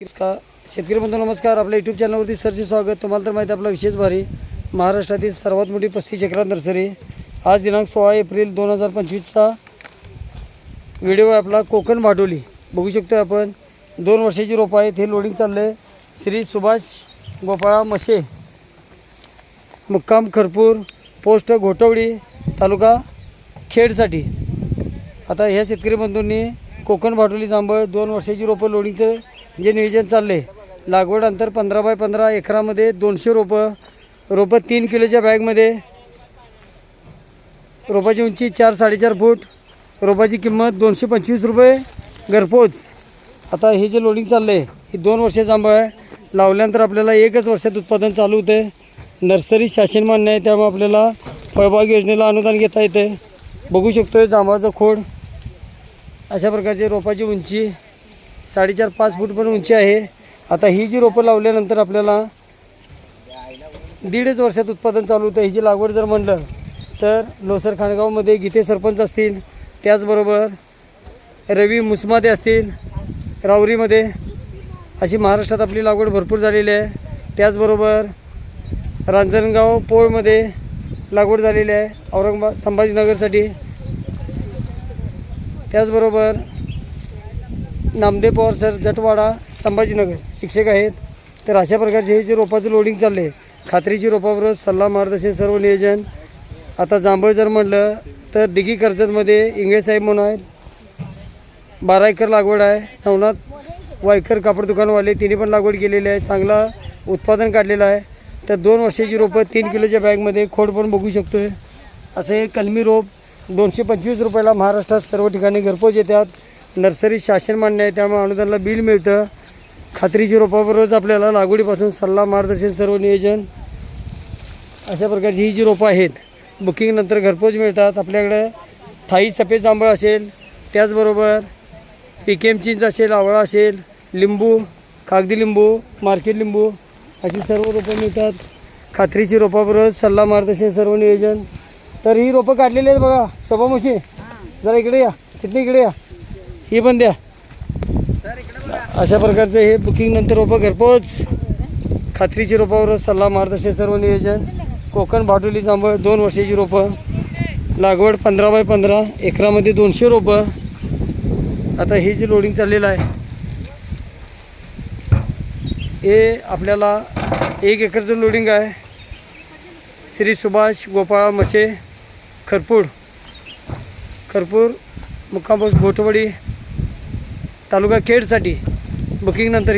नमस्कार. शेतकरी बंधू नमस्कार. आपल्या यूट्यूब चॅनलवरती सरचे स्वागत. तुम्हाला तर माहिती आपला विशेष भारी. महाराष्ट्रातील सर्वात मोठी पस्तीस एकरात नर्सरी. आज दिनांक सोळा एप्रिल दोन हजार पंचवीसचा व्हिडिओ आहे आपला कोकण भाडोली बघू शकतो आपण दोन वर्षाची रोपं आहेत. हे लोडिंग चाललं आहे श्री सुभाष गोपाळा मशे मुक्काम खरपूर पोस्ट घोटवडी तालुका खेडसाठी. आता ह्या शेतकरी बंधूंनी कोकण भाडोली जांभळ दोन वर्षाची रोपं लोडिंगचं जे नियोजन चाललं आहे लागवड अंतर पंधरा बाय पंधरा एकरामध्ये दोनशे रोपं रोपं तीन किलोच्या बॅगमध्ये. रोपाची उंची चार साडेचार फूट. रोपाची किंमत दोनशे पंचवीस रुपये. घरपोच. आता हे जे लोडिंग चाललं आहे हे दोन वर्षाचं आंबा आहे. लावल्यानंतर आपल्याला एकच वर्षात उत्पादन चालू होते. नर्सरी शासन मान्य आहे त्यामुळे आपल्याला फळबाग योजनेला अनुदान घेता येते. बघू शकतो जांबाचं खोड. अशा प्रकारची रोपाची उंची साडेचार पाच फूट पण उंची आहे. आता ही जी रोपं लावल्यानंतर आपल्याला दीडच वर्षात उत्पादन चालू होतं. ही जी लागवड जर म्हणलं तर लोसर खाणगावमध्ये गीते सरपंच असतील त्याचबरोबर रवी मुसमादे असतील रावरीमध्ये अशी महाराष्ट्रात आपली लागवड भरपूर झालेली आहे. त्याचबरोबर रांजणगाव पोळमध्ये लागवड झालेली आहे औरंगाबाद संभाजीनगरसाठी. त्याचबरोबर नामदेव पवार सर जटवाडा संभाजीनगर शिक्षक आहेत. तर अशा प्रकारचे हे जे रोपाचं लोडिंग चाललं आहे खात्रीची रोपाबरोबर सल्ला मार्गदर्शन सर्व नियोजन. आता जांभळ जर म्हणलं तर दिघी कर्जतमध्ये इंगळेसाहेब म्हणून आहेत. बारा एकर लागवड आहे. नवनाथ वायकर कापड दुकानवाले तिने पण लागवड केलेली आहे. चांगला उत्पादन काढलेलं आहे. तर दोन वर्षाची रोपं तीन किलोच्या बॅगमध्ये खोड पण बघू शकतो आहे असे कलमी रोप दोनशे पंचवीस रुपयाला महाराष्ट्रात सर्व ठिकाणी घरपोच येतात. नर्सरी शासन मान्य आहे त्यामुळे अनुदानाला बिल मिळतं. खात्रीची रोपाबरोबरच आपल्याला लागवडीपासून सल्ला मार्गदर्शन सर्व नियोजन अशा प्रकारची ही जी रोपं आहेत बुकिंगनंतर घरपोच मिळतात. आपल्याकडे थाई सफेद जांभळ असेल त्याचबरोबर पिकेम चिंच असेल आवळा असेल लिंबू कागदी लिंबू मार्केट लिंबू अशी सर्व रोपं मिळतात. खात्रीची रोपाबरोबर सल्ला मार्गदर्शन सर्व नियोजन. तर ही रोपं काढलेली आहेत बघा शोभामुशी जरा इकडे या तिथली इकडे या. हे पण द्या. अशा प्रकारचं हे बुकिंग नंतर रोपं घरपोच. खात्रीची रोपावर सल्ला मार्गदर्शन सर्व नियोजन. कोकण भाटोली जांभळ दोन वर्षाची रोपं. लागवड पंधरा बाय पंधरा एकरामध्ये दोनशे रोपं. आता हे जे लोडिंग चाललेलं आहे हे आपल्याला एक एकरचं लोडिंग आहे. श्री सुभाष गोपाळ मसे खरपूड खरपूर मुक्काम पोस्ट घोटवडी तालुका खेडसाठी. बुकिंग नंतर